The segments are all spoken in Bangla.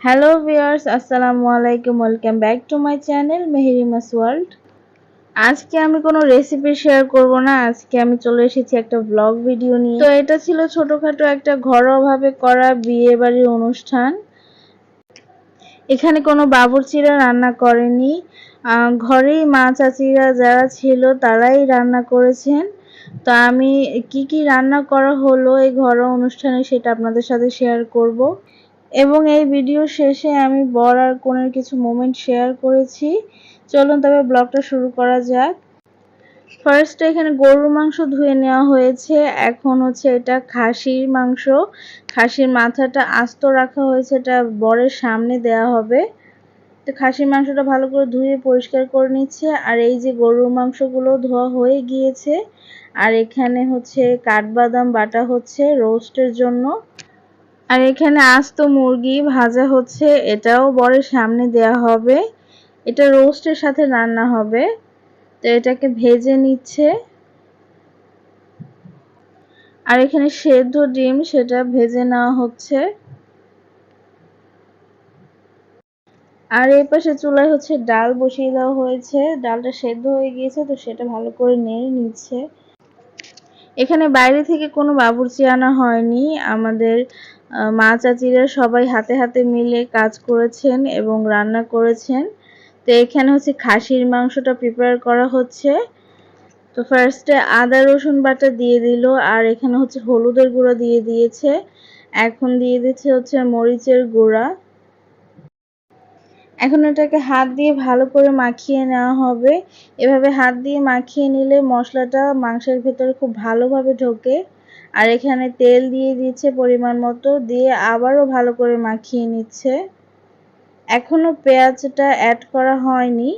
হ্যালো ভিউয়ার্স আসসালামু আলাইকুম welcome back to my channel Meherima's world আজকে আমি কোনো রেসিপি শেয়ার করব না। আজকে আমি চলে এসেছি একটা ব্লগ ভিডিও নিয়ে। তো এটা ছিল ছোটখাটো একটা ঘরোয়াভাবে করা বিয়ে বাড়ির অনুষ্ঠান। এখানে কোনো বাবুর্চিরা রান্না করেনি। ঘরেই মা চাচিরা যারা ছিল, তারাই রান্না করেছেন। তো আমি কি কি রান্না করা হলো এই ঘরোয়া অনুষ্ঠানে, সেটা আপনাদের সাথে শেয়ার করব। এবং এই ভিডিও শেষে আমি বর আর কোনের কিছু মোমেন্ট শেয়ার করেছি। চলুন তবে ব্লগটা শুরু করা যাক। ফার্স্টে এখানে গরুর মাংস ধুয়ে নেওয়া হয়েছে। এখন হচ্ছে এটা খাসির মাংস। খাসির মাথাটা আস্ত রাখা হয়েছে, এটা বরের সামনে দেয়া হবে। তো খাসির মাংসটা ভালো করে ধুয়ে পরিষ্কার করে নিচ্ছে। আর এই যে গরুর মাংসগুলো ধোয়া হয়ে গিয়েছে, আর এখানে হচ্ছে কাঠবাদাম বাটা হচ্ছে রোস্টের জন্য। আর এখানে আস্ত মুরগি ভাজা হচ্ছে, এটাও বরের সামনে দেয়া হবে। এটা রোস্টের সাথে রান্না হবে। তো এটাকে ভেজে নিচ্ছে। আর এখানে সেদ্ধ ডিম, সেটা ভেজে নেওয়া হচ্ছে। আর এই পাশে চুলায় হচ্ছে ডাল বসিয়ে দেওয়া হয়েছে। ডালটা সেদ্ধ হয়ে গিয়েছে, তো সেটা ভালো করে নেড়ে নিচ্ছে। এখানে বাইরে থেকে কোনো বাবুর্চি আনা হয়নি। আমাদের মা চাচিরা সবাই হাতে হাতে মিলে কাজ করেছেন এবং রান্না করেছেন। তো এখানে হচ্ছে খাসির মাংসটা প্রিপেয়ার করা হচ্ছে। তো ফার্স্টে আদা, রসুন বাটা দিয়ে দিল আর এখানে হচ্ছে হলুদের গুঁড়া দিয়ে দিয়েছে। এখন দিয়ে দিচ্ছে হচ্ছে মরিচের গুঁড়া। এখন এটাকে হাত দিয়ে ভালো করে মাখিয়ে নেওয়া হবে। এভাবে হাত দিয়ে মাখিয়ে নিলে মশলাটা মাংসের ভেতরে খুব ভালোভাবে ঢোকে। আর এখানে তেল দিয়ে দিচ্ছে পরিমাণ মতো, দিয়ে আবারও ভালো করে মাখিয়ে নিচ্ছে। এখনও পেঁয়াজটা অ্যাড করা হয়নি।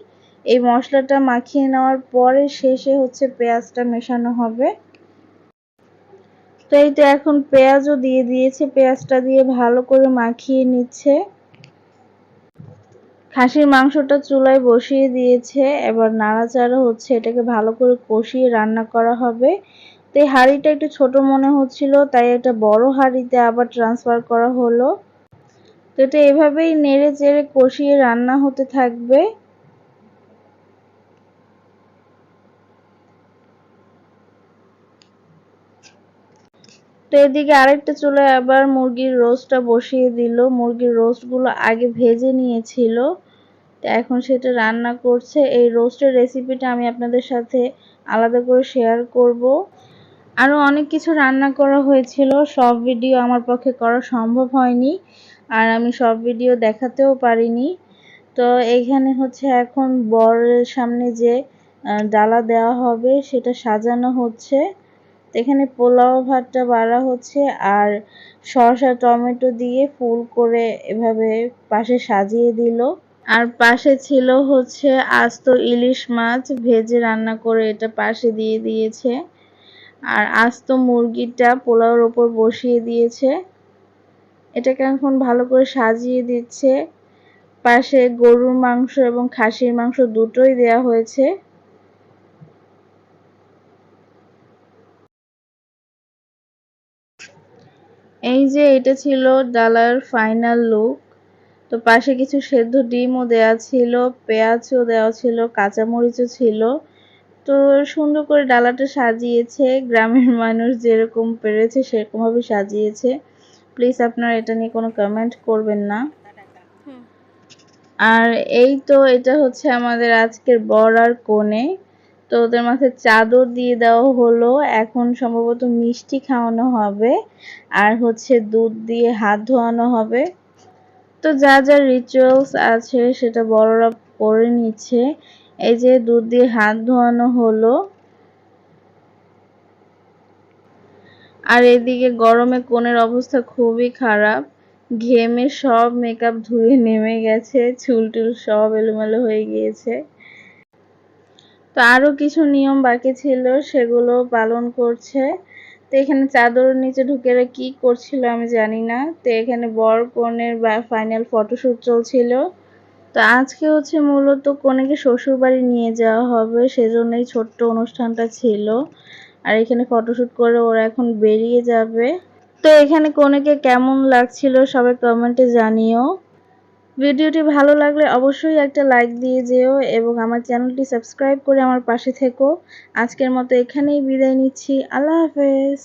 এই মশলাটা মাখিয়ে নেওয়ার পরে শেষে হচ্ছে পেঁয়াজটা মেশানো হবে। তো এই তো এখন পেঁয়াজও দিয়ে দিয়েছে, পেঁয়াজটা দিয়ে ভালো করে মাখিয়ে নিচ্ছে। খাসির মাংসটা চুলায় বসিয়ে দিয়েছে, এবার নাড়াচাড়া হচ্ছে, এটাকে ভালো করে কষিয়ে রান্না করা হবে। তো এই হাঁড়িটা একটু ছোট মনে হচ্ছিল, তাই একটা বড় হাঁড়িতে আবার ট্রান্সফার করা হলো। তো এটা এভাবেই নেড়ে চেড়ে কষিয়ে রান্না হতে থাকবে। তো এদিকে আরেকটা চুলায় আবার মুরগির রোস্টটা বসিয়ে দিল। মুরগির রোস্টগুলো আগে ভেজে নিয়েছিল। তো এখন সেটা রান্না করছে। এই রোস্টের রেসিপিটা আমি আপনাদের সাথে আলাদা করে শেয়ার করব। আরও অনেক কিছু রান্না করা হয়েছিল। সব ভিডিও আমার পক্ষে করা সম্ভব হয়নি আর আমি সব ভিডিও দেখাতেও পারিনি। তো এইখানে হচ্ছে এখন বরের সামনে যে ডালা দেওয়া হবে সেটা সাজানো হচ্ছে। এখানে পোলাও ভাতটা বাড়া হচ্ছে আর শসা, টমেটো দিয়ে ফুল করে এভাবে পাশে সাজিয়ে দিল। আর পাশে ছিল হচ্ছে আস্ত ইলিশ মাছ, ভেজে রান্না করে এটা পাশে দিয়ে দিয়েছে। আর আস্ত মুরগিটা পোলাওর ওপর বসিয়ে দিয়েছে। এটাকে এখন ভালো করে সাজিয়ে দিচ্ছে। পাশে গরুর মাংস এবং খাসির মাংস দুটোই দেয়া হয়েছে। এই যে এটা ছিল ডালার ফাইনাল লুক। তো পাশে কিছু সেদ্ধ ডিমও দেওয়া ছিল, পেঁয়াজও দেওয়া ছিল, কাঁচামরিচও ছিল। তো সুন্দর করে ডালাটা সাজিয়েছে গ্রামের মানুষ যেরকম পেরেছে সেরকমভাবে সাজিয়েছে। প্লিজ আপনারা এটা নিয়ে কোনো কমেন্ট করবেন না। আর এই তো এটা হচ্ছে আমাদের আজকের বর আর কোণে। তো ওদের মাথায় চাদর দিয়ে দেওয়া হলো। এখন সম্ভবত মিষ্টি খাওয়ানো হবে। আর হচ্ছে দুধ দিয়ে হাত ধোয়ানো হবে। তো যা যা রিচুয়ালস আছে সেটা বড়রা করে নিচ্ছে। এই যে দুধ দিয়ে হাত ধোয়ানো হলো। আর এদিকে গরমে কোনের অবস্থা খুবই খারাপ। ঘেমে সব মেকআপ ধুয়ে নেমে গেছে, চুল টুল সব এলোমেলো হয়ে গিয়েছে। তো আরও কিছু নিয়ম বাকি ছিল, সেগুলো পালন করছে। তো এখানে চাদরের নিচে ঢুকে কি করছিল আমি জানি না। তো এখানে বর কনের ফাইনাল ফটোশ্যুট চলছিল। তো আজকে হচ্ছে মূলত কনেকে শ্বশুর বাড়ি নিয়ে যাওয়া হবে, সেজন্যই ছোট্ট অনুষ্ঠানটা ছিল। আর এখানে ফটোশ্যুট করে ওরা এখন বেরিয়ে যাবে। তো এখানে কনেকে কেমন লাগছিল সবাই কমেন্টে জানিও। ভিডিওটি ভালো লাগলে অবশ্যই একটা লাইক দিয়ে যেও এবং আমার চ্যানেলটি সাবস্ক্রাইব করে আমার পাশে থেকো। আজকের মতো এখানেই বিদায় নিচ্ছি। আল্লাহ হাফেজ।